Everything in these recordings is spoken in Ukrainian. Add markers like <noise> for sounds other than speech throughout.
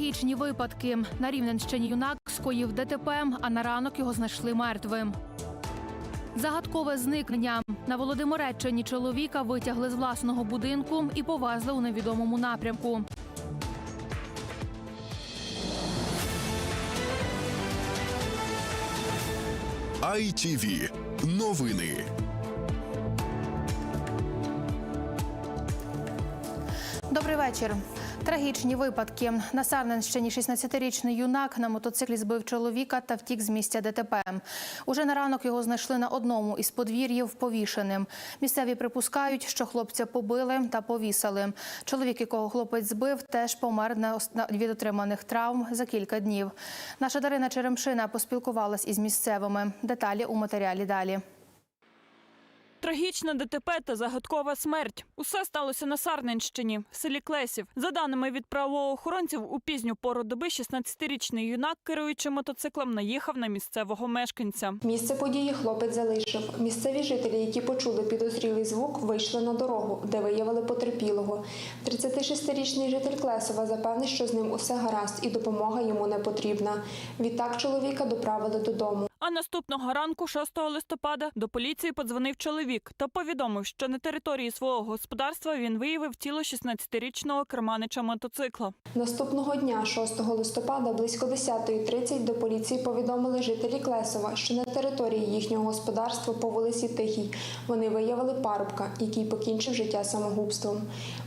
Трагічні випадки. На Рівненщині юнак скоїв ДТП, а на ранок його знайшли мертвим. Загадкове зникнення. На Володимиреччині чоловіка витягли з власного будинку і повезли у невідомому напрямку. ITV. Новини. Добрий вечір. Трагічні випадки. На Сарненщині 16-річний юнак на мотоциклі збив чоловіка та втік з місця ДТП. Уже на ранок його знайшли на одному із подвір'їв повішеним. Місцеві припускають, що хлопця побили та повісили. Чоловік, якого хлопець збив, теж помер від отриманих травм за кілька днів. Наша Дарина Черемшина поспілкувалась із місцевими. Деталі у матеріалі далі. Трагічне ДТП та загадкова смерть. Усе сталося на Сарненщині, в селі Клесів. За даними від правоохоронців, у пізню пору доби 16-річний юнак, керуючи мотоциклом, наїхав на місцевого мешканця. Місце події хлопець залишив. Місцеві жителі, які почули підозрілий звук, вийшли на дорогу, де виявили потерпілого. 36-річний житель Клесова запевнив, що з ним усе гаразд і допомога йому не потрібна. Відтак чоловіка доправили додому. А наступного ранку, 6 листопада, до поліції подзвонив чоловік та повідомив, що на території свого господарства він виявив тіло 16-річного керманича мотоцикла. Наступного дня, 6 листопада, близько 10.30 до поліції повідомили жителі Клесова, що на території їхнього господарства по вулиці Тихій вони виявили парубка, який покінчив життя самогубством.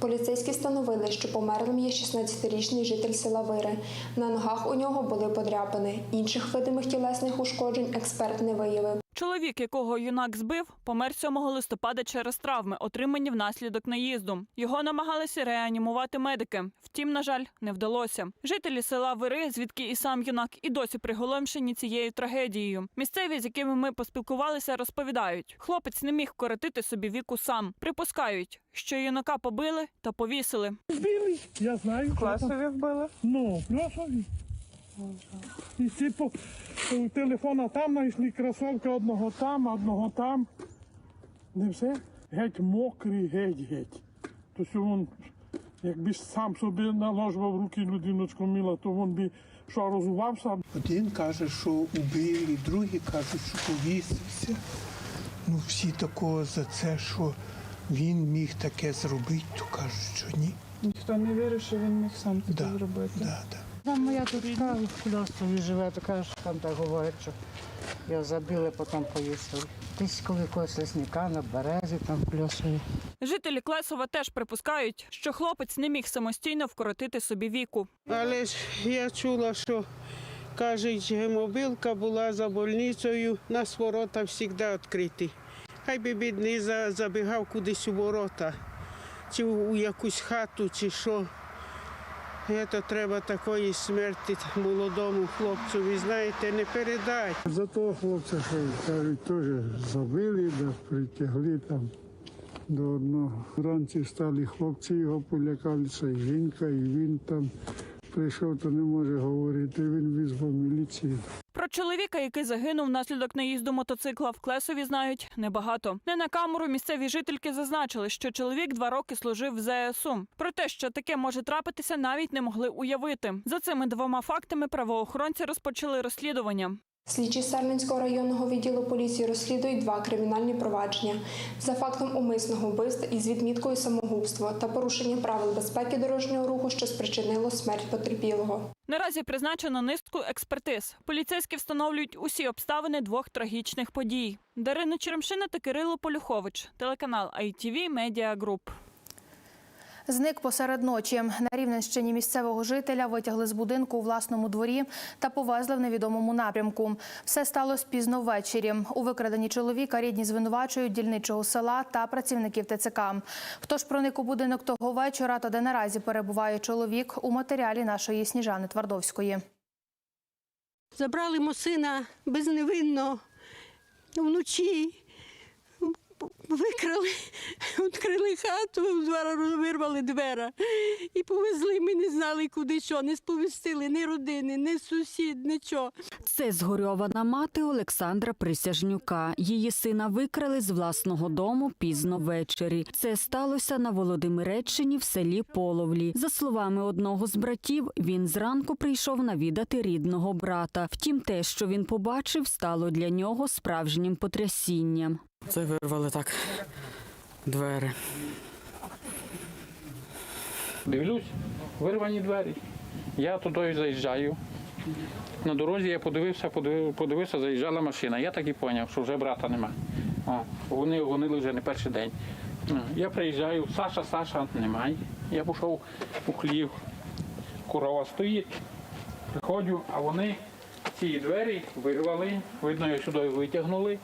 Поліцейські встановили, що померлим є 16-річний житель села Вири. На ногах у нього були подряпини. Інших видимих тілесних ушкоджень експерт не виявив. Чоловік, якого юнак збив, помер 7 листопада через травми, отримані внаслідок наїзду. Його намагалися реанімувати медики. Втім, на жаль, не вдалося. Жителі села Вири, звідки і сам юнак, і досі приголомшені цією трагедією. Місцеві, з якими ми поспілкувалися, розповідають, хлопець не міг коротити собі віку сам. Припускають, що юнака побили та повісили. Вбили, я знаю. Класові вбили. Ну, класові. І типу, у телефона там знайшли кросовки одного там, одного там. Не все. Геть мокрий, геть, геть. Тобто він, якби сам собі наложував руки людиночку мила, то він би що розувався. Один каже, що убили, другий кажуть, що повісився. Ну, всі такого за це, що він міг таке зробити, то кажуть, що ні. Ніхто не вірить, що він міг сам таке Да, зробити. да, да. Там моя дочка в Художстві живе, то каже, що там так говорять, що я забили, потім повісили. Десь коли когось лесника на березі там плюсує. Жителі Клесова теж припускають, що хлопець не міг самостійно вкоротити собі віку. Але ж я чула, що кажуть, мобілка була за больницею, нас ворота завжди відкриті. Хай би бідний забігав кудись у ворота, чи у якусь хату, чи що. Це треба такої смерті молодому хлопцю, ви знаєте, не передати. За того хлопця, що кажуть, теж забили, да, притягли там до одного. Вранці стали хлопці, його полякалися, і жінка, і він там прийшов, то не може говорити. Він визвав міліцію. Про чоловіка, який загинув внаслідок наїзду мотоцикла в Клесові, знають небагато. Не на камеру місцеві жительки зазначили, що чоловік два роки служив в ЗСУ. Про те, що таке може трапитися, навіть не могли уявити. За цими двома фактами правоохоронці розпочали розслідування. Слідчі Сарненського районного відділу поліції розслідують два кримінальні провадження за фактом умисного вбивства із відміткою самогубства та порушення правил безпеки дорожнього руху, що спричинило смерть потерпілого. Наразі призначено низку експертиз. Поліцейські встановлюють усі обставини двох трагічних подій. Дарина Черемшина та Кирило Полюхович, телеканал ITV Media Group. Зник посеред ночі. На Рівненщині місцевого жителя витягли з будинку у власному дворі та повезли в невідомому напрямку. Все сталося пізно ввечері. У викраденні чоловіка рідні звинувачують дільничого села та працівників ТЦК. Хто ж проник у будинок того вечора та де наразі перебуває чоловік у матеріалі нашої Сніжани Твардовської. Забрали мого сина безневинно вночі, викрали. <laughs> відкрили хату, двора вирвали двера і повезли. Ми не знали, куди що, не сповістили ні родини, ні сусід, нічого. Це згорьована мати Олександра Присяжнюка. Її сина викрали з власного дому пізно ввечері. Це сталося на Володимиреччині в селі Половлі. За словами одного з братів, він зранку прийшов навідати рідного брата. Втім, те, що він побачив, стало для нього справжнім потрясінням. Це вирвали так двері. Дивлюсь, вирвані двері. Я туди заїжджаю. На дорозі я подивився, подивився, заїжджала машина. Я так і зрозумів, що вже брата нема. О, вони гонили вже не перший день. Я приїжджаю, Саша, Саша немає. Я пішов у хлів, корова стоїть, приходжу, а вони ці двері вирвали, видно, їх сюди витягнули.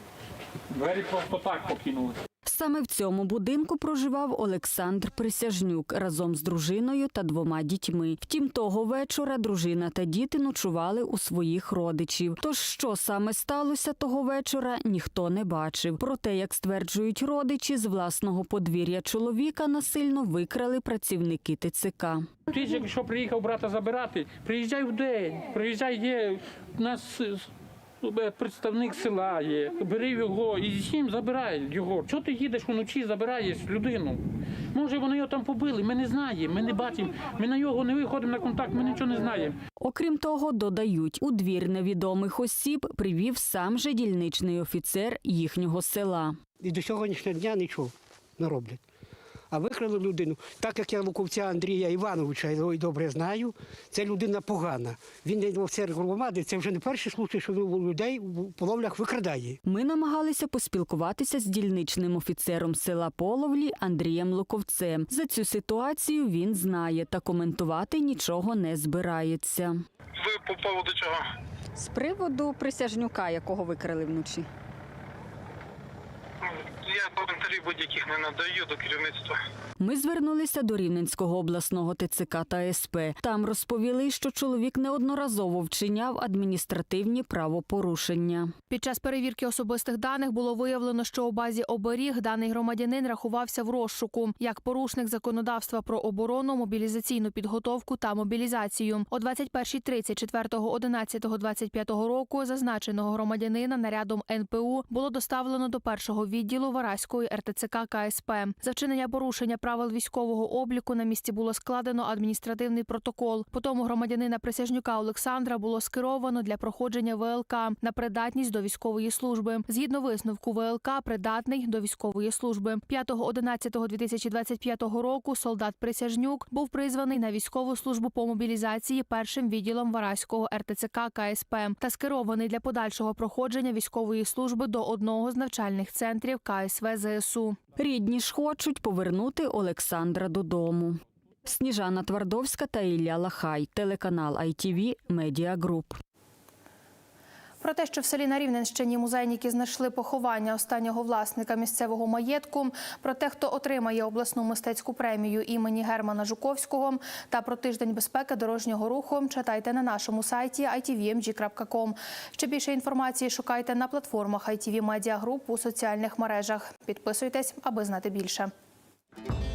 Двері просто так покинули. Саме в цьому будинку проживав Олександр Присяжнюк разом з дружиною та двома дітьми. Втім, того вечора дружина та діти ночували у своїх родичів. Тож, що саме сталося того вечора, ніхто не бачив. Проте, як стверджують родичі, з власного подвір'я чоловіка насильно викрали працівники ТЦК. Ти якщо приїхав брата забирати, приїжджай в день, приїжджай, є у нас представник села є, бери його і з ним забирай його. Чого ти їдеш уночі, забираєш людину? Може, вони його там побили, ми не знаємо, ми не бачимо, ми на його не виходимо на контакт, ми нічого не знаємо. Окрім того, додають, у двір невідомих осіб привів сам же дільничний офіцер їхнього села. І до сьогоднішнього дня нічого не роблять. А викрали людину. Так як я Луковця Андрія Івановича його і добре знаю, це людина погана. Він не офіцер громади, це вже не перший случай, що у людей в половлях викрадає. Ми намагалися поспілкуватися з дільничним офіцером села Половлі Андрієм Луковцем. За цю ситуацію він знає та коментувати нічого не збирається. Ви по поводу чого? З приводу присяжнюка, якого викрали вночі. Я коментарів будь-яких не надаю до керівництва. Ми звернулися до Рівненського обласного ТЦК та СП. Там розповіли, що чоловік неодноразово вчиняв адміністративні правопорушення. Під час перевірки особистих даних було виявлено, що у базі оберіг даний громадянин рахувався в розшуку як порушник законодавства про оборону, мобілізаційну підготовку та мобілізацію. О 21.30 4.11.25 року зазначеного громадянина нарядом НПУ було доставлено до першого відділу Вараської РТЦК КСП. За вчинення порушення правил військового обліку на місці було складено адміністративний протокол. Потім громадянина присяжнюка Олександра було скеровано для проходження ВЛК на придатність до військової служби. Згідно висновку ВЛК, придатний до військової служби. 5.11.2025 року солдат Присяжнюк був призваний на військову службу по мобілізації першим відділом Вараського РТЦК КСП та скерований для подальшого проходження військової служби до одного з навчальних центрів КСВ ЗСУ. Рідні ж хочуть повернути Олександра додому. Сніжана Твардовська та Ілля Лахай, телеканал ITV Media Group. Про те, що в селі на Рівненщині музейники знайшли поховання останнього власника місцевого маєтку, про те, хто отримає обласну мистецьку премію імені Германа Жуковського, та про тиждень безпеки дорожнього руху читайте на нашому сайті itvmg.com. Ще більше інформації шукайте на платформах ITV Media Group у соціальних мережах. Підписуйтесь, аби знати більше.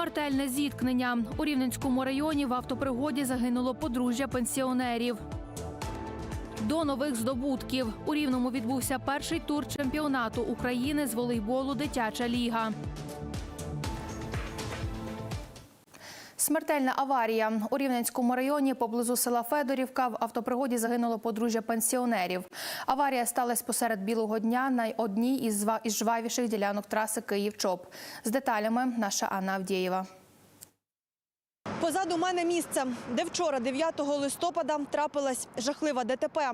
Смертельне зіткнення у Рівненському районі в автопригоді загинуло подружжя пенсіонерів. До нових здобутків у Рівному відбувся перший тур чемпіонату України з волейболу Дитяча ліга. Смертельна аварія у Рівненському районі поблизу села Федорівка в автопригоді загинуло подружжя пенсіонерів. Аварія сталася посеред білого дня на одній із жвавіших ділянок траси Київ-Чоп. З деталями наша Анна Авдєєва. Позаду мене місце, де вчора, 9 листопада, трапилась жахлива ДТП.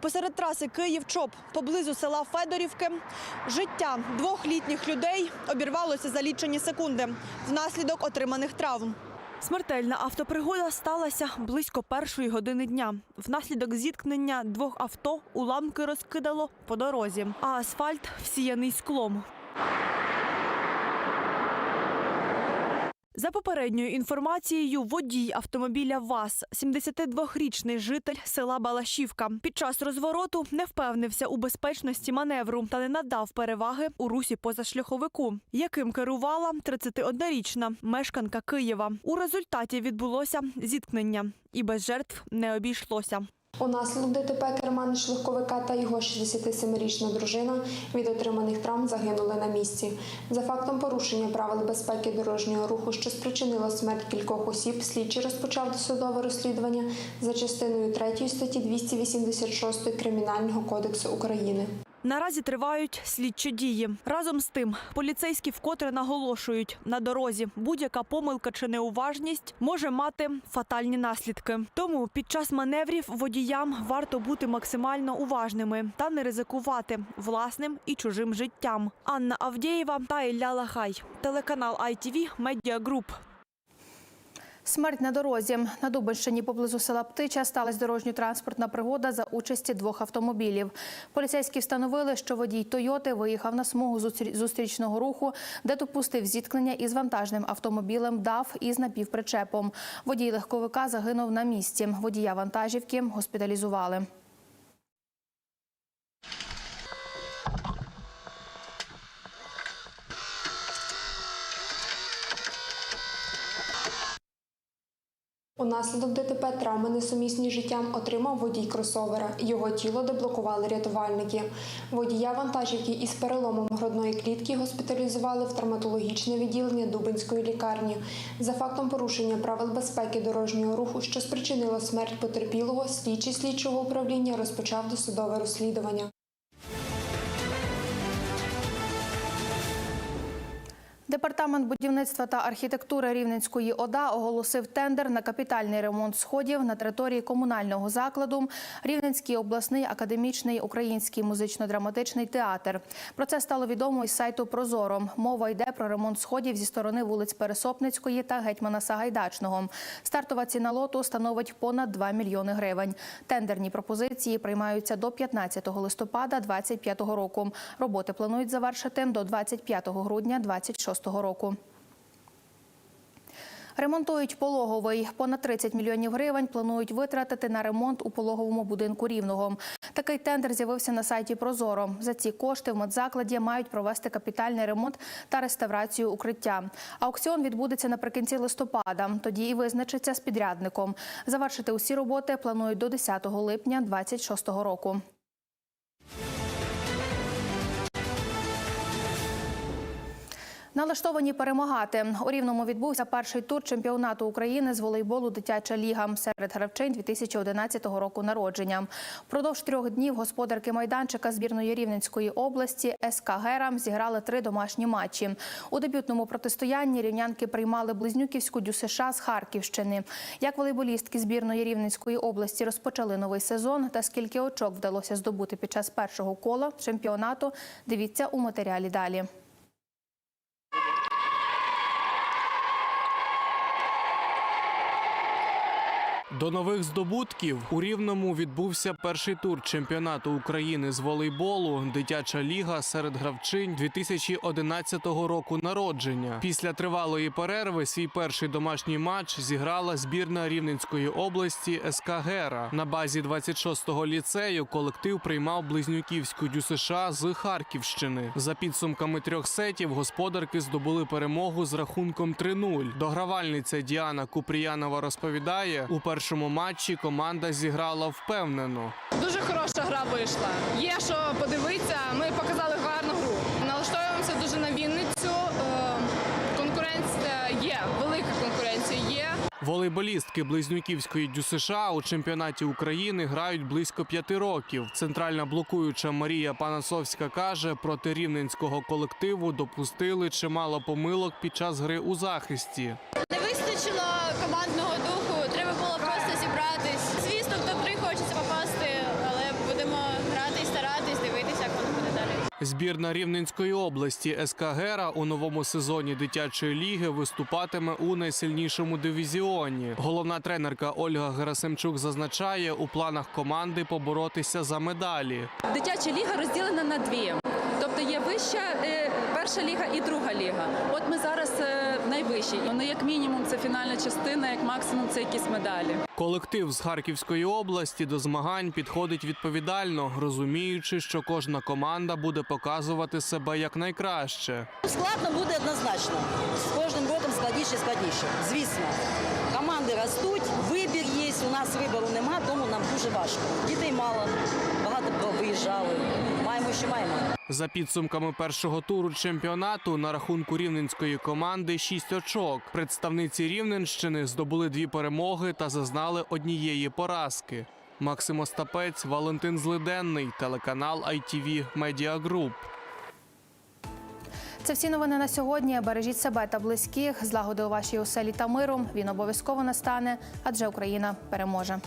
Посеред траси Київ-Чоп, поблизу села Федорівки, життя двох літніх людей обірвалося за лічені секунди внаслідок отриманих травм. Смертельна автопригода сталася близько першої години дня. Внаслідок зіткнення двох авто уламки розкидало по дорозі, а асфальт всіяний склом. За попередньою інформацією, водій автомобіля ВАЗ, 72-річний житель села Балашівка, під час розвороту не впевнився у безпечності маневру та не надав переваги у русі позашляховику, яким керувала 31-річна мешканка Києва. У результаті відбулося зіткнення, і без жертв не обійшлося. Унаслідок ДТП керманич легковика та його 67-річна дружина від отриманих травм загинули на місці. За фактом порушення правил безпеки дорожнього руху, що спричинило смерть кількох осіб, слідчий розпочав досудове розслідування за частиною 3 статті 286 Кримінального кодексу України. Наразі тривають слідчі дії. Разом з тим, поліцейські вкотре наголошують на дорозі. Будь-яка помилка чи неуважність може мати фатальні наслідки. Тому під час маневрів водіям варто бути максимально уважними та не ризикувати власним і чужим життям. Анна Авдєєва та Ілля Лахай. Телеканал ITV Media Group. Смерть на дорозі. На Дубинщині поблизу села Птича сталася дорожньо-транспортна пригода за участі двох автомобілів. Поліцейські встановили, що водій Тойоти виїхав на смугу зустрічного руху, де допустив зіткнення із вантажним автомобілем ДАФ із напівпричепом. Водій легковика загинув на місці. Водія вантажівки госпіталізували. Унаслідок ДТП травми несумісні з життям отримав водій кросовера. Його тіло деблокували рятувальники. Водія вантажівки із переломом грудної клітки госпіталізували в травматологічне відділення Дубинської лікарні. За фактом порушення правил безпеки дорожнього руху, що спричинило смерть потерпілого, слідчий слідчого управління розпочав досудове розслідування. Департамент будівництва та архітектури Рівненської ОДА оголосив тендер на капітальний ремонт сходів на території комунального закладу Рівненський обласний академічний український музично-драматичний театр. Про це стало відомо із сайту Прозоро. Мова йде про ремонт сходів зі сторони вулиць Пересопницької та гетьмана Сагайдачного. Стартова ціна лоту становить понад 2 мільйони гривень. Тендерні пропозиції приймаються до 15 листопада 2025 року. Роботи планують завершити до 25 грудня 2026 року. Ремонтують пологовий. Понад 30 мільйонів гривень планують витратити на ремонт у пологовому будинку Рівного. Такий тендер з'явився на сайті Прозоро. За ці кошти в медзакладі мають провести капітальний ремонт та реставрацію укриття. Аукціон відбудеться наприкінці листопада. Тоді і визначиться з підрядником. Завершити усі роботи планують до 10 липня 2026 року. Налаштовані перемагати у рівному відбувся перший тур чемпіонату України з волейболу Дитяча ліга серед гравчинь 2011 року народження. Впродовж трьох днів господарки майданчика збірної Рівненської області СК «Гера» зіграли три домашні матчі. У дебютному протистоянні рівнянки приймали близнюківську ДЮСШ з Харківщини. Як волейболістки збірної Рівненської області розпочали новий сезон та скільки очок вдалося здобути під час першого кола чемпіонату, дивіться у матеріалі далі. До нових здобутків у Рівному відбувся перший тур чемпіонату України з волейболу Дитяча ліга серед гравчинь 2011 року народження. Після тривалої перерви свій перший домашній матч зіграла збірна Рівненської області СК Гера. На базі 26-го ліцею колектив приймав близнюківську ДЮСШ з Харківщини. За підсумками трьох сетів господарки здобули перемогу з рахунком 3-0. Догравальниця Діана Купріянова розповідає, у першому матчі команда зіграла впевнено. Дуже хороша гра вийшла. Є що подивитися. Ми показали гарну гру. Налаштовуємося дуже на Вінницю. Е, Конкуренція є, велика конкуренція є. Волейболістки близнюківської ДЮСШ у чемпіонаті України грають близько п'яти років. Центральна блокуюча Марія Панасовська каже, проти рівненського колективу допустили чимало помилок під час гри у захисті. Збірна Рівненської області СК Гера у новому сезоні дитячої ліги виступатиме у найсильнішому дивізіоні. Головна тренерка Ольга Герасимчук зазначає, у планах команди поборотися за медалі. Дитяча ліга розділена на дві. Тобто є вища е, перша ліга і друга ліга. От ми зараз е, найвищі. Ну, як мінімум, це фінальна частина, як максимум, це якісь медалі. Колектив з Харківської області до змагань підходить відповідально, розуміючи, що кожна команда буде показувати себе якнайкраще. Складно буде однозначно. З кожним роком складніше і складніше. Звісно, команди ростуть, вибір є. У нас вибору нема, тому нам дуже важко. Дітей мало, багато виїжджали. Маємо, що маємо. За підсумками першого туру чемпіонату на рахунку рівненської команди 6 очок. Представниці Рівненщини здобули дві перемоги та зазнали однієї поразки. Максим Остапець, Валентин Злиденний, телеканал ITV Media Group. Це всі новини на сьогодні. Бережіть себе та близьких, злагоди у вашій оселі та миру. Він обов'язково настане, адже Україна переможе.